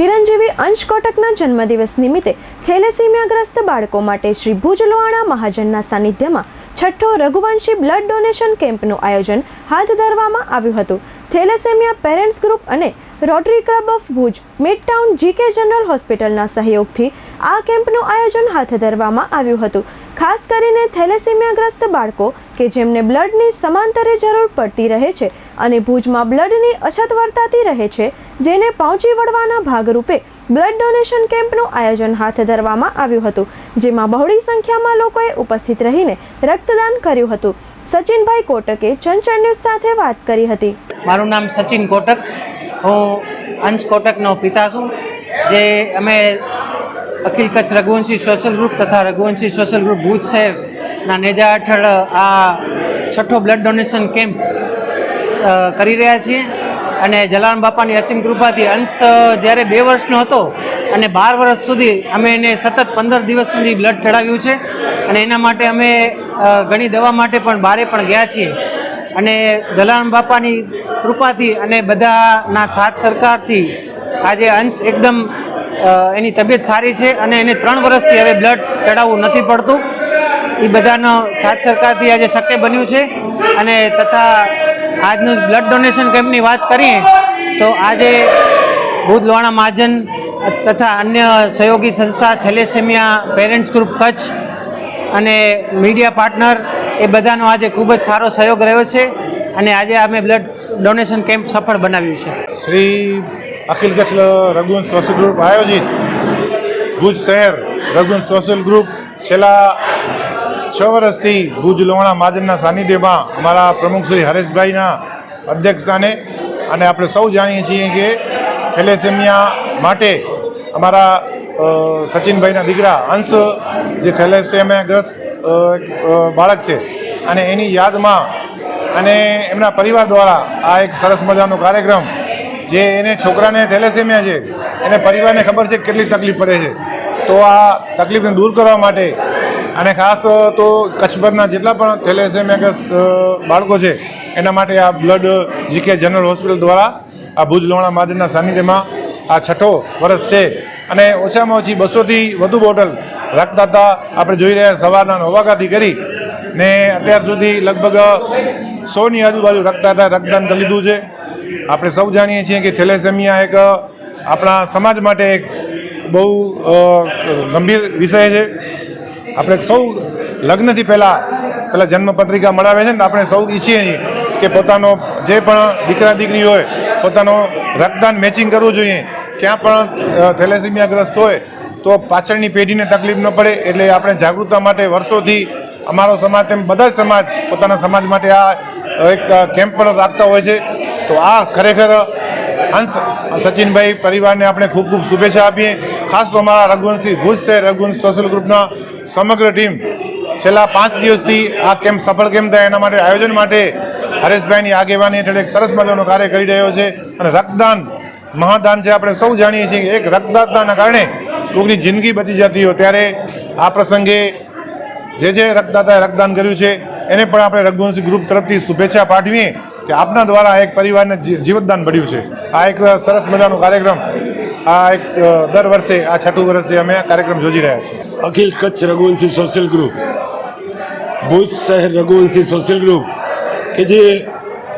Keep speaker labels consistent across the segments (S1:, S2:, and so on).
S1: ચિરંજીવી અંશ કોટકના જન્મદિવસ નિમિત્તે થેલેસીમિયાગ્રસ્ત બાળકો માટે શ્રી ભુજ લોહાણા મહાજનના સાનિધ્યમાં છઠ્ઠો રઘુવંશી બ્લડ ડોનેશન કેમ્પનું આયોજન હાથ ધરવામાં આવ્યું હતું. થેલેસેમિયા પેરેન્ટ્સ ગ્રુપ અને rotary club of Bhuj mid town GK general હોસ્પિટલના સહયોગથી આ કેમ્પનું આયોજન હાથ ધરવામાં આવ્યું હતું. ખાસ કરીને થેલેસેમિયાગ્રસ્ત બાળકો કે જેમને બ્લડની સમાંતરે જરૂર પડતી રહે છે અને ભુજમાં બ્લડની અછત વર્તાતી રહે છે, જેને પહોંચી વળવાના ભાગરૂપે બ્લડ ડોનેશન કેમ્પનું આયોજન હાથ ધરવામાં આવ્યું હતું, જેમાં બહોળી સંખ્યામાં લોકોએ ઉપસ્થિત રહીને રક્તદાન કર્યું હતું. સચિનભાઈ કોટકે ચંચળ ન્યૂઝ સાથે વાત કરી હતી.
S2: મારું નામ સચિન કોટક. હું અંશ કોટકનો પિતા છું, જે અમે અખિલ કચ્છ રઘુવંશી સોશિયલ ગ્રુપ તથા રઘુવંશી સોશિયલ ગ્રુપ ભુજ શહેરના નેજા હેઠળ આ છઠ્ઠો બ્લડ ડોનેશન કેમ્પ કરી રહ્યા છીએ. અને જલારામ બાપાની અસીમ કૃપાથી અંશ જ્યારે બે વર્ષનો હતો અને બાર વર્ષ સુધી અમે એને સતત પંદર દિવસ સુધી બ્લડ ચડાવ્યું છે. અને એના માટે અમે ઘણી દવા માટે પણ બારે પણ ગયા છીએ. અને જલારામ બાપાની કૃપાથી અને બધાના સાથ સરકારથી આજે અંશ એકદમ એની તબિયત સારી છે અને એને ત્રણ વર્ષથી હવે બ્લડ ચડાવવું નથી પડતું. એ બધાનો સાથ સરકારથી આજે શક્ય બન્યું છે. અને તથા આજનું બ્લડ ડોનેશન કેમ્પની વાત કરીએ, તો આજે ભૂત લોણા મહાજન તથા અન્ય સહયોગી સંસ્થા થેલેસેમિયા પેરેન્ટ્સ ગ્રુપ કચ્છ અને મીડિયા પાર્ટનર એ બધાનો આજે ખૂબ જ સારો સહયોગ રહ્યો છે. અને આજે અમે બ્લડ ડોનેશન કેમ્પ સફળ બનાવ્યું છે.
S3: શ્રી અખિલ કચ્છ રઘુવંશ સોશિયલ ગ્રુપ આયોજિત ભુજ શહેર રઘુવંશ સોશિયલ ગ્રુપ છેલ્લા છ વર્ષથી ભુજ લોણા મહાજનના સાનિધ્યમાં અમારા પ્રમુખ શ્રી હરેશભાઈના અધ્યક્ષસ્થાને અને આપણે સૌ જાણીએ છીએ કે થેલેસેમિયા માટે અમારા સચિનભાઈના દીકરા અંશ જે થેલેસેમિયાગ્રસ્ત બાળક છે અને એની યાદમાં અને એમના પરિવાર દ્વારા આ એક સરસ મજાનો કાર્યક્રમ જે એને છોકરાને થેલેસેમિયા છે, એને પરિવારને ખબર છે કેટલી તકલીફ પડે છે. તો આ તકલીફને દૂર કરવા માટે અને ખાસ તો કચ્છભરના જેટલા પણ થેલેસેમિયા બાળકો છે, એના માટે આ બ્લડ જીકે જનરલ હોસ્પિટલ દ્વારા આ ભુજ લોણા મહાજનના સાનિધ્યમાં આ છઠ્ઠો વર્ષ છે. અને ઓછામાં ઓછી બસોથી વધુ બોટલ રક્તદાતા આપણે જોઈ રહ્યા સવારના હોવાગાથી કરી ને અત્યાર સુધી લગભગ સોની આજુબાજુ રક્તદાતા રક્તદાન કરી લીધું છે. આપણે સૌ જાણીએ છીએ કે થેલેસેમિયા એક આપણા સમાજ માટે એક બહુ ગંભીર વિષય છે. આપણે સૌ લગ્નથી પહેલાં પહેલાં જન્મપત્રિકા મળાવે છે ને આપણે સૌ ઈચ્છીએ છીએ કે પોતાનો જે પણ દીકરા દીકરી હોય, પોતાનો રક્તદાન મેચિંગ કરવું જોઈએ. ક્યાં પણ થેલેસેમિયાગ્રસ્ત હોય, તો પાછળની પેઢીને તકલીફ ન પડે. એટલે આપણે જાગૃતતા માટે વર્ષોથી અમારો સમાજ તેમ બધા સમાજ પોતાના સમાજ માટે આ એક કેમ્પ પણ રાખતા હોય છે. તો આ ખરેખર અંશ સચિનભાઈ પરિવારને આપણે ખૂબ ખૂબ શુભેચ્છા આપીએ. ખાસ તો અમારા રઘુવંશી ભુજ શહેર રઘુવંશ સોશિયલ ગ્રુપના સમગ્ર ટીમ છેલ્લા પાંચ દિવસથી આ કેમ્પ સફળ કેમ થાય એના માટે આયોજન માટે હરેશભાઈની આગેવાની હેઠળ એક સરસ મજાનો કાર્ય કરી રહ્યો છે. અને રક્તદાન મહાદાન છે આપણે સૌ જાણીએ છીએ એક રક્તદાતાના કારણે કોઈની જિંદગી બચી જતી હોય. ત્યારે આ પ્રસંગે જે જે રક્તદાતાએ રક્તદાન કર્યું છે, એને પણ આપણે રઘુવંશી ગ્રુપ તરફથી શુભેચ્છા પાઠવીએ. કે આપના દ્વારા એક પરિવારને જીવતદાન મળ્યું છે. આ એક સરસ મજાનો કાર્યક્રમ. આ એક દર વર્ષે આ છઠ્ઠું વર્ષે અમે આ કાર્યક્રમ યોજી રહ્યા છીએ.
S4: અખિલ કચ્છ રઘુવંશી સોશિયલ ગ્રુપ ભુજ શહેર રઘુવંશી સોશિયલ ગ્રુપ કે જે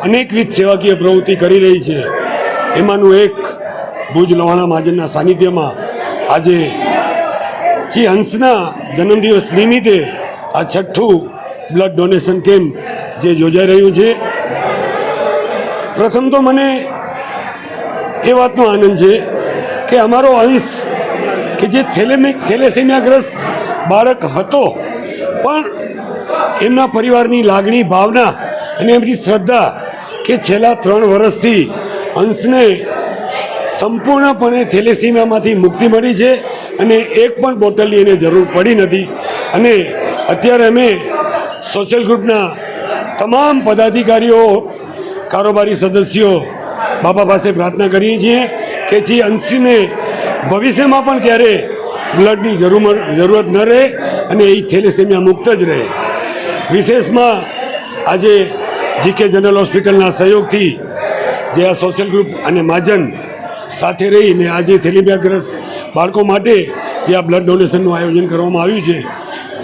S4: અનેકવિધ સેવાકીય પ્રવૃત્તિ કરી રહી છે. એમાંનું એક ભુજ લોહાણા મહાજનના સાનિધ્યમાં આજે શ્રી હંસના જન્મદિવસ નિમિત્તે આ છઠ્ઠું બ્લડ ડોનેશન કેમ્પ જે યોજાઈ રહ્યું છે. પ્રથમ તો મને એ વાતનો આનંદ છે કે અમારો અંશ કે જે થેલેમી, થેલેસેમિયાગ્રસ્ત બાળક હતો, પણ એમના પરિવારની લાગણી, ભાવના અને એમની શ્રદ્ધા કે છેલ્લા ત્રણ વર્ષથી અંશને સંપૂર્ણપણે થેલેસીમિયામાંથી મુક્તિ મળી છે અને એક પણ બોટલની એને જરૂર પડી નથી. અને અત્યારે અમે સોશિયલ ગ્રુપના તમામ પદાધિકારીઓ કારોબારી સદસ્યો બાબા પાસે પ્રાર્થના કરીએ છીએ કે જે અંશીને ભવિષ્યમાં પણ ક્યારે બ્લડની જરૂર જરૂરત ન રહે અને એ થેલેસેમિયા મુક્ત જ રહે. વિશેષમાં આજે જીકે જનરલ હોસ્પિટલના સહયોગથી જે આ સોશિયલ ગ્રુપ અને માજન સાથે રહીને આજે થેલેમિયાગ્રસ્ત બાળકો માટે જે આ બ્લડ ડોનેશનનું આયોજન કરવામાં આવ્યું છે,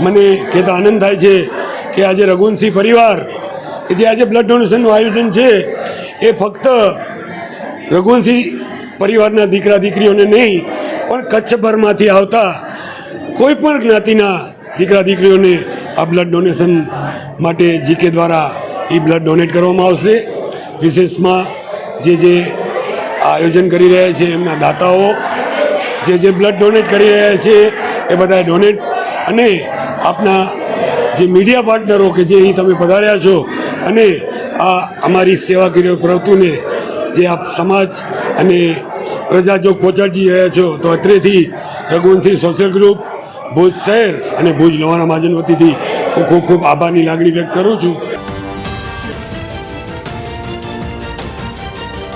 S4: મને કહેતા આનંદ થાય છે કે આજે રઘુવંશી પરિવાર જે આજે બ્લડ ડોનેશનનું આયોજન છે, એ ફક્ત રઘુવંશી પરિવારના દીકરા દીકરીઓને નહીં, પણ કચ્છભરમાંથી આવતા કોઈ પણ જ્ઞાતિના દીકરા દીકરીઓને આ બ્લડ ડોનેશન માટે જીકે દ્વારા એ બ્લડ ડોનેટ કરવામાં આવશે. વિશેષમાં જે જે આયોજન કરી રહ્યા છે એમના દાતાઓ, જે જે બ્લડ ડોનેટ કરી રહ્યા છે એ બધા ડોનેટ અને આપના જે મીડિયા પાર્ટનરો કે જે અહીં તમે પધાર્યા છો અને આ અમારી સેવાકીય પ્રવૃત્તિને જે આપ સમાજ અને પ્રજા જો પહોંચાડી રહ્યા છો, તો અત્રેથી રઘુવંશી સોશિયલ ગ્રુપ ભુજ શહેર અને ભુજ લોહાણા મહાજન વતીથી હું ખૂબ ખૂબ આભારની લાગણી વ્યક્ત કરું છું.